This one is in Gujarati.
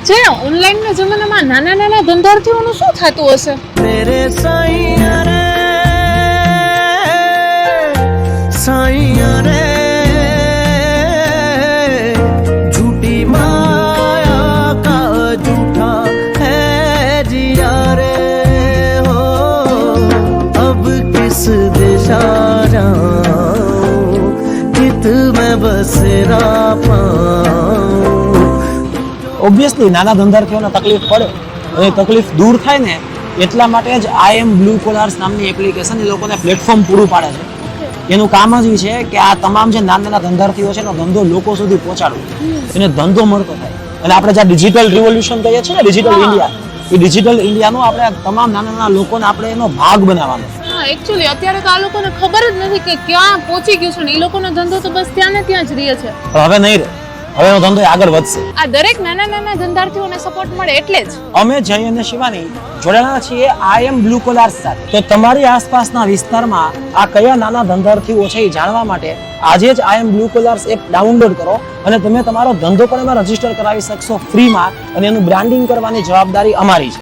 જે ઓનલાઈનના જમાનામાં નાના નાના ધંધાર્થીઓનું શું થતું હશે मेरे साईं रे साईं रे झूठी माया का झूठा है जिया रे हो अब किस दिशा जाऊं चित में बसरा पाऊं ઓબ્વિયસલી નાના ધંધાર્થીઓને તકલીફ પડે. એ તકલીફ દૂર થાય ને એટલા માટે જ આઈ એમ બ્લુ કોલાર્સ નામની એપ્લિકેશન એ લોકોને પ્લેટફોર્મ પૂરું પાડે છે. એનું કામ જ એ છે કે આ તમામ જે નાના નાના ધંધાર્થીઓ છે એનો ધંધો લોકો સુધી પહોંચાડવો. એને ધંધો મળતો થાય. અને આપણે જે ડિજિટલ રિવોલ્યુશન કહીએ છીએ ને ડિજિટલ ઇન્ડિયા એ ડિજિટલ ઇન્ડિયાનો આપણે તમામ નાના નાના લોકોને આપણે એનો ભાગ બનાવવાનો. એકચ્યુઅલી અત્યારે તો આ લોકોને ખબર જ નથી કે ક્યાં પહોંચી ગયું છે ને. એ લોકોનો ધંધો તો બસ ત્યાં ને ત્યાં જ રહે છે. હવે નહીં રહે. હવે એનો ધંધો આગળ વધશે. આ દરેક નાના નાના ધંધાર્થીઓને સપોર્ટ મળે એટલે જ. અમે જય અને શિવાની જોડાણા છીએ આઈ એમ બ્લુ કોલાર્સ સાથે. તો તમારી આસપાસના વિસ્તારમાં આ કયા નાના ધંધાર્થીઓ છે એ જાણવા માટે આજે જ I am blue collars app download કરો અને તમે તમારો ધંધો પણ એમાં રજિસ્ટર કરાવી શકશો ફ્રીમાં અને એનું બ્રાન્ડિંગ કરવાની જવાબદારી અમારી છે.